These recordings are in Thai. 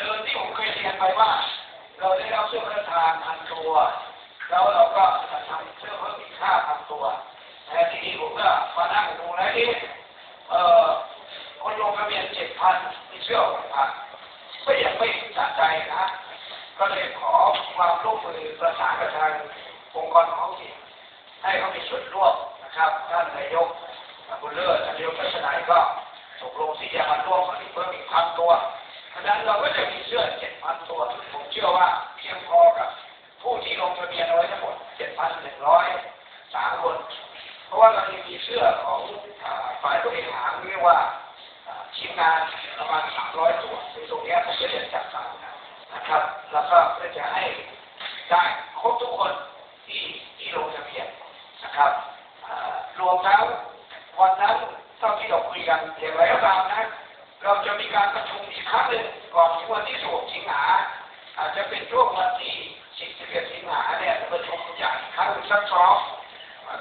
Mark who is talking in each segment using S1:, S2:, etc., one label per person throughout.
S1: เดิมที่ผมเคยเรียนไปว่า เราได้รับเสื้อพระราชทานพันตัว แล้วเราก็จะทำเสื้อเพิ่มอีกห้าพันตัวแต่ทีนี้ผมก็มานั่งดูแล้วนี่เอ่อคนลงทะเบียนเจ็ดพันมีเสื้อหกพันก็ยังไม่สะใจนะก็เลยขอความร่วมมือประสานกับทางองค์กรท้องถิ่นให้เขามีส่วนร่วมนะครับท่านนายกบุญเลิศท่านนายกทัศนัยก็ตกลงที่จะมาร่วมผลิตเพิ่มอีกพันตัว เพราะฉะนั้นเราก็จะมีเสื้อเจ็ดพันตัว ผมเชื่อว่าเพียงพอกับ ผู้ที่ลงทะเบียนเอาไว้ทั้งหมดเจ็ดพันหนึ่งร้อยสามคน เพราะว่าเรายังมีเสื้อของฝ่ายบริหารเรียกว่าอ่าทีมงานประมาณสามร้อยตัวในตรงนี้ผมก็จะจัดสรรนะครับ แล้วก็เพื่อจะให้ได้ครบทุกคนที่ที่ลงทะเบียนนะครับอ่ารวมทั้งวันนั้นเท่าที่เราคุยกันอย่างไรก็ตามนะ เราจะมีการประชุมอีกครั้งหนึ่งก่อนถึงวันที่16สิงหาอาจจะเป็นช่วงวันที่11สิงหาเนี่ยประชุมใหญ่อีกครั้งหนึ่งสักสอง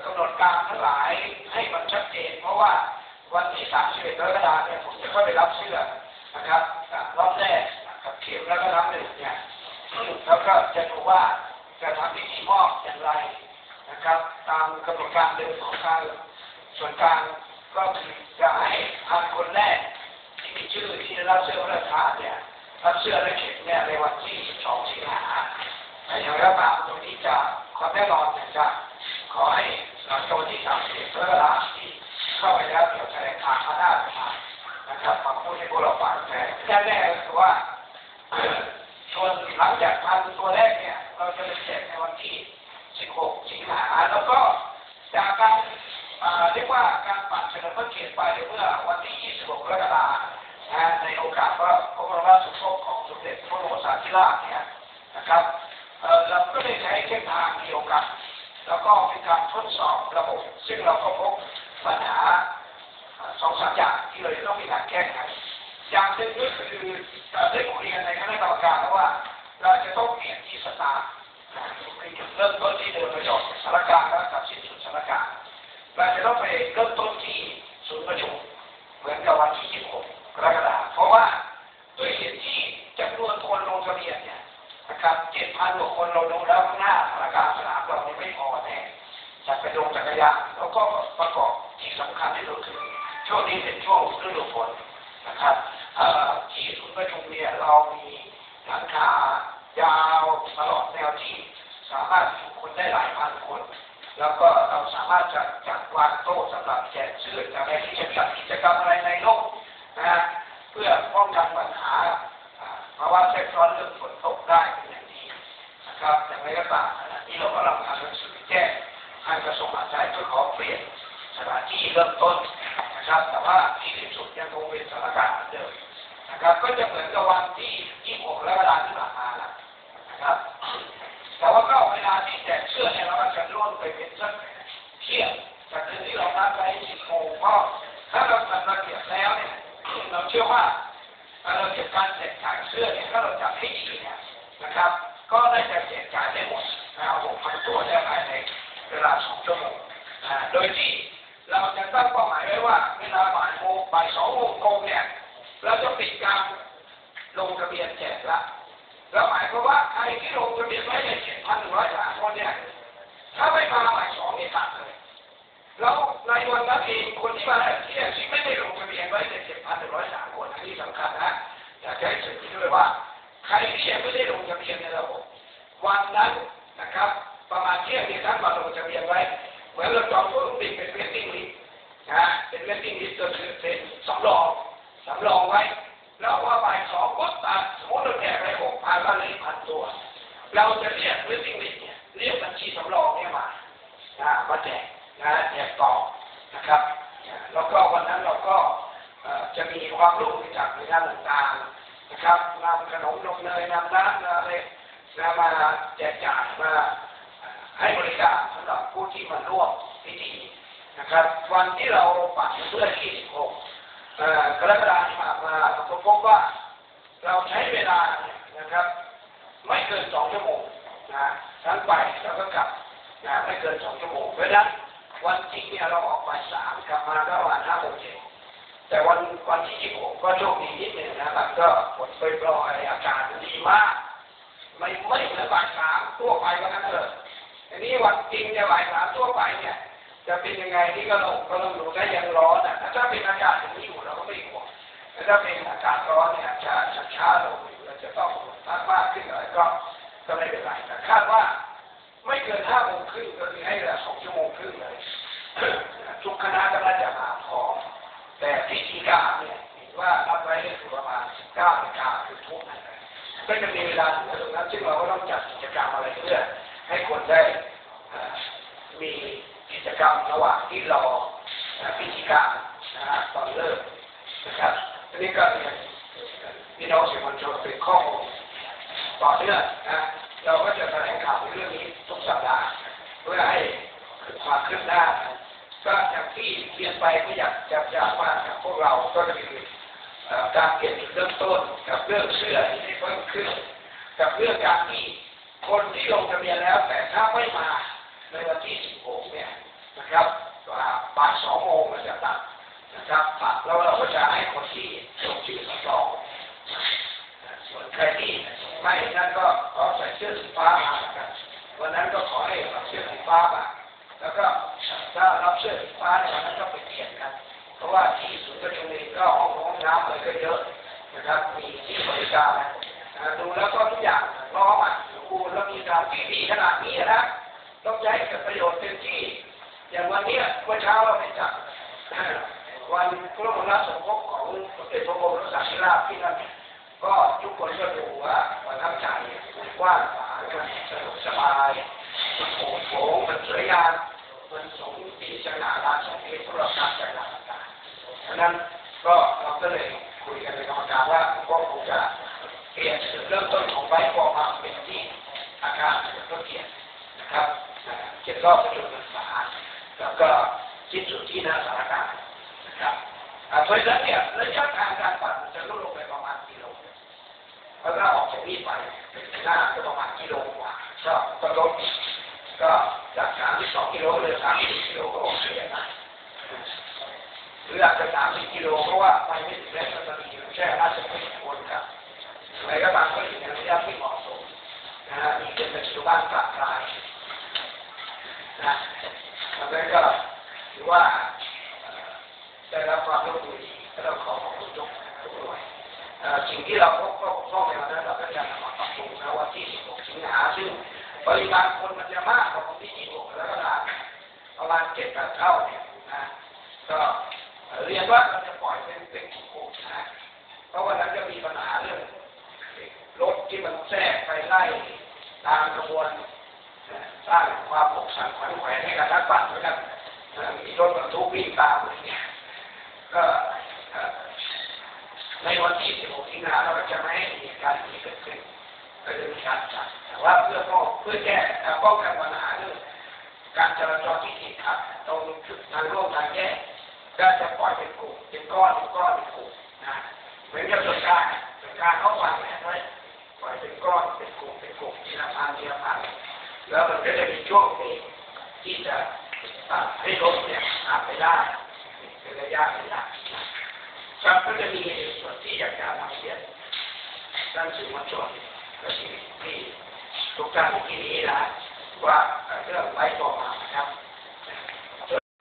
S1: กำ หนดการทั้งหลายให้มันชัดเจน เพราะว่าวันที่31กรกฎาคมเนี่ยผมจะเข้าไปรับเสื้อนะครับรอบแรกกับเข็มแล้วก็รับหนึ่งเนี่ยแล้วก็จะดูว่าจะทำพิธีมอบอย่างไรนะครับ ตามกำหนดการเดิมของทางส่วนกลางก็คือจะให้พันคนแรกที่มีชื่อที่ได้รับเสื้อพระราชทานเนี่ยรับเสื้อและเข็มเนี่ยในวันที่สองสิงหาแต่อย่างไรก็ตามตรงนี้จะความแน่นอนจะขอให้ หลังจากวันที่สามสิบกรกฎาคมที่เข้าไปแล้วเดี๋ยวแถลงข่าวมาหน้าประมานะครับมาพูดให้พวกเราฟังแต่แน่แน่ก็คือว่าส่วนหลังจากพันตัวแรกเนี่ย เราจะไปแจกในวันที่สิบหกสิงหาแล้วก็จากการเรียกว่าการปัดเฉลิมพระเกียรติไปเมื่อวันที่ 26กรกฎาคมในโอกาสว่าพระบรมราชสมภพของสมเด็จพระบรมศาธิราชเนี่ยนะครับ ก็เป็นการทดสอบระบบ ซึ่งเราก็พบปัญหาสองสามอย่างที่เราจะต้องมีการแก้ไขอย่างหนึ่งก็คือเอ่อได้คุยกันในคณะกรรมการวว่า เราจะต้องเปลี่ยนที่สตาร์คือจุดเริ่มต้นที่เดินประโยชน์สานการแล้วกับสิ้นสุดสานการเราจะต้องไปเริ่มต้นที่ศูนย์ประชุมเหมือนกับวันที่ 26 กรกฎาคมเพราะว่าด้วยเหตุที่จำนวนคนลงทะเบียนเนี่ย นะครับ7,000กว่าคนเราดูแล้วข้างหน้าสถานการณ์สนามเราเนี่ยไม่พอแน่จักรยานจักรยานแล้วก็ประกอบที่สำคัญที่สุดคือช่วงนี้เป็นช่วงฤดูฝนนะครับที่ศูนย์ประชุมเนี่ยเรามีหลังคายาวตลอดแนวที่สามารถจุคนได้หลายพันคน แล้วก็เราสามารถจะจัดวางโต๊ะสำหรับแจกเสื้อจากในที่จะจัดกิจกรรมอะไรในโลกนะเพื่อป้องกันปัญหา ภาวะแทรกซ้อนเรื่องฝนตกได้เป็นอย่างดีนะครับอย่างไรก็ตามขณะนี้เรากำลังทำหนังสือแจ้งทางกระทรวงมหาดไทยเพื่อขอเปลี่ยนสถานที่เริ่มต้นนะครับ แต่ว่าที่สิ้นสุดยังคงเป็นสถานการณ์เหมือนเดิมนะครับ ก็จะเหมือนกับวันที่ 26และเวลาที่ผ่านมาละนะครับ แต่ว่าก็เวลาที่แจกเสื้อเนี่ยเราก็จะล่นไปเป็นสักเที่ยงจากเดิมที่เรานัดไว้สิบโมงเพราะถ้าเราจัดระเบียบแล้วเนี่ยเราเชื่อว่า ถ้าเราเก็บการแจกจ่ายเสื้อเนี่ยถ้าเราจัดให้ดีเนี่ยนะครับ ก็ได้จะแจกจ่ายได้หมดนะครับหกพันตัวได้ภายในเวลาสองชั่วโมงอ่าโดยที่เราจะตั้งเป้าหมายไว้ว่าเวลาบ่ายโมงบ่ายสองโมงตรงเนี่ยเราจะปิดการลงทะเบียนแจกละแล้วหมายความว่าใครที่ลงทะเบียนไว้ในเจ็ดพันหนึ่งร้อยสามคนเนี่ยถ้าไม่มาบ่ายสองนี่ตัดเลย แล้วในวันนั้นเองคนที่มาที่เนี่ยที่ไม่ได้ลงทะเบียนไว้ในเจ็ดพันหนึ่งร้อยสามคนอันนี้สำคัญนะอยากให้สื่อด้วยว่า ใครที่ยังไม่ได้ลงทะเบียนในระบบวันนั้นนะครับ ประมาณเที่ยงนี้ท่านมาลงทะเบียนไว้เหมือนเราจองตัวเครื่องบินเป็นเวทติ้งลิสต์นะเป็นเวทติ้งลิสต์ก็คือเป็นสำรองสำรองไว้ แล้วว่าบ่ายสองปุ๊บตัดสมมติเราแจกไปหกพันก็เหลยพันตัว เราจะเรียกเวทติ้งลิสต์เนี่ยเรียกบัญชีสำรองเนี่ยมานะมาแจกนะแจกต่อ นะครับแล้วก็วันนั้นเราก็จะมีความรู้จากหน่วยงานต่างๆนะครับนำขนมนมเนยนำน้ำนำอะไรนะมาแจกจ่ายมาให้บริการสำหรับผู้ที่มาร่วมพิธีนะครับ วันที่เราปัดเพื่อที่16เอ่อกรกฎาคมที่ผ่านมาเราพบว่าเราใช้เวลาเนี่ยนะครับ ไม่เกินสองชั่วโมงนะทั้งไปแล้วก็กลับนะไม่เกินสองชั่วโมงเพราะฉะนั้น วันที่เนี่ยเราออกไปสามกลับมาก็วันห้าโมงเย็แต่วันวันที่ยี่สิบหกก็โชคดีนิดหนึ่งนะครับก็ฝนปล่อยอากาศดีมาก ไม่ไม่เหมือนบ่ายสามทั่วไปก็นั้นเถอะอันนี้วันจริงเนี่ยบ่ายสามทั่วไปเนี่ย จะเป็นยังไงนี่ก็ลงก็ลงดูได้ยังร้อนอะถ้าเป็นอากาศอย่างนี้อยู่เราก็ไม่ห่วงแต่ถ้าเป็นอากาศร้อนเนี่ยจะช้าลงเราจะต้องตั้งมากขึ้นอะไรก็ก็ไม่เป็นไรแต่คาดว่า ไม่เกินห้าโมงครึ่งก็คือให้ลาสองชั่วโมงครึ่งเลยทุกคณะก็น่าจะมาพอแต่พิธีการเนี่ยเห็นว่ารับไว้ก็คือประมาณ19นาฬิกาคือทุกนั่นแหละก็จะมีเวลาถึงตรงนั้นซึ่งเราก็ต้องจัดกิจกรรมอะไรเพื่อให้คนได้มีกิจกรรมระหว่างที่รอพิธีการนะฮะตอนเริ่มนะครับอันนี้ก็เป็นพี่น้องสื่อมวลชนเป็นข้อมูลต่อเนื่องนะ เราก็จะแถลงข่าวในเรื่องนี้ทุกสัปดาห์เพื่อให้เกิดความคืบหน้าก็อย่างที่เรียนไปก็อยากจะจะว่าพวกเราก็จะมีเอ่อการเปลี่ยนจุดเริ่มต้นกับเรื่องเชื่อที่ได้เพิ่มขึ้น กับเรื่องการที่คนที่ลงทะเบียนแล้ว แต่ถ้าไม่มาในวันที่ 16 เนี่ยนะครับว่าบ่ายสองโมงมันจะตัดนะครับตัดแล้วเราก็จะให้คนที่ลงชื่อสองส่วนใครที่ ไม่นั่นก็ก็ใส่เสื้อสีฟ้ามาแล้วกันวันนั้นก็ขอให้เอาเสื้อสีฟ้ามาแล้วก็ถ้ารับเสื้อสีฟ้าในวันนั้นก็ไปเปลี่ยนกันเพราะว่าที่ศูนย์ประชุมเองก็ห้องห้องน้ำอะไรก็เยอะนะครับมีที่บริการนะดูแล้วก็ทุกอย่างพร้อมอะสมบูรณ์แล้วมีการที่ดีขนาดนี้นะต้องใช้เกิดประโยชน์เต็มที่อย่างวันนี้เมื่อเช้าเราไปจัดวันพระมราสมภพของสมเด็จพระบรมราชินีนาถที่นั่น ก็ทุกคนก็ดูว่าประทับใจกว้างขวางมันสนุกสบายมันโผล่โผล่มันสวยงามมันสมที่สง่าราชเอกสำหรับการจัดงานต่างๆฉะนั้นก็เราก็เลยคุยกันในกรรมการว่าก็คงจะเปลี่ยนจุดเริ่มต้นของไบค์ฟอมาเป็นที่อาคารเฉลิมพระเกียรตินะครับอ่าเจ็ดรอบประชุมพรรษาแล้วก็ที่สุดที่หน้าสารการนะครับอ่าเพราะฉะนั้นเนี่ยระยะทางการปั่นจะลดลงไปประมาณกิโล แล้วก็ออกจากนี่ไปหน้าก็ประมาณกิโล ก็ก็ลดก็จากสามสิบสองกิโลเหลือสามสิบกิโลก็โอเคนะหรืออาจจะสามสิบกิโลเพราะว่าไปไม่ถึงแม่ก็จะมีแค่ราชพฤกษ์คนครับอะไรก็ตามก็อยู่ในระยะที่เหมาะสมนะฮะมีเป็นปัจจุบันปรับปลายนะแล้วก็ถือว่าเอ่อได้รับความร่วมมือดีและเราขอขอบคุณทุกทุกหน่วย เอ่อสิ่งที่เราพบก็บกพร่องในวันนั้นเราก็จะนำมาปรับปรุงนะวันที่ 16 สิงหาซึ่ง ปริมาณคนมันจะมากกว่าวันที่26แล้วก็ได้ประมาณ7 8เท่าเนี่ยนะก็เรียนว่าเราจะปล่อยเป็นเป็นกลุ่มนะเพราะวันนั้นจะมีปัญหาเรื่องรถที่มันแทรกไปไล่ตามกระบวนสร้างความปกสันขวัญแขวนให้กับนักปั่นเหมือนกันมีรถบรรทุกวิ่งตามอะไรเนี่ยก็ในวันที่16สิงหาเราจะไม่ให้มีการนี้เกิดขึ้น ก็จะมีการจัดแต่ว่าเพื่อป้องเพื่อแก้เอ่อป้องกันปัญหาเรื่องการจราจรที่ติดขัดตรงจุดทางโลกทางแยกก็จะปล่อยเป็นกลุ่มเป็นก้อนเป็นก้อนเป็นกลุ่มนะเหมือนกับส่วนกลางส่วนกลางเขาฟังนะด้วยปล่อยเป็นก้อนเป็นกลุ่มเป็นกลุ่มทีละพันทีละพันแล้วมันก็จะมีช่วงนี้ที่จะตัดให้รถเนี่ยผ่าไปได้เป็นระยะระยะครับก็จะมีส่วนที่อยากจะนำเรียนท่านสื่อมวลชนก็ที่ที่ ทุกท่านที่นี้นะว่าเรื่องไว้ต่อมานะครับ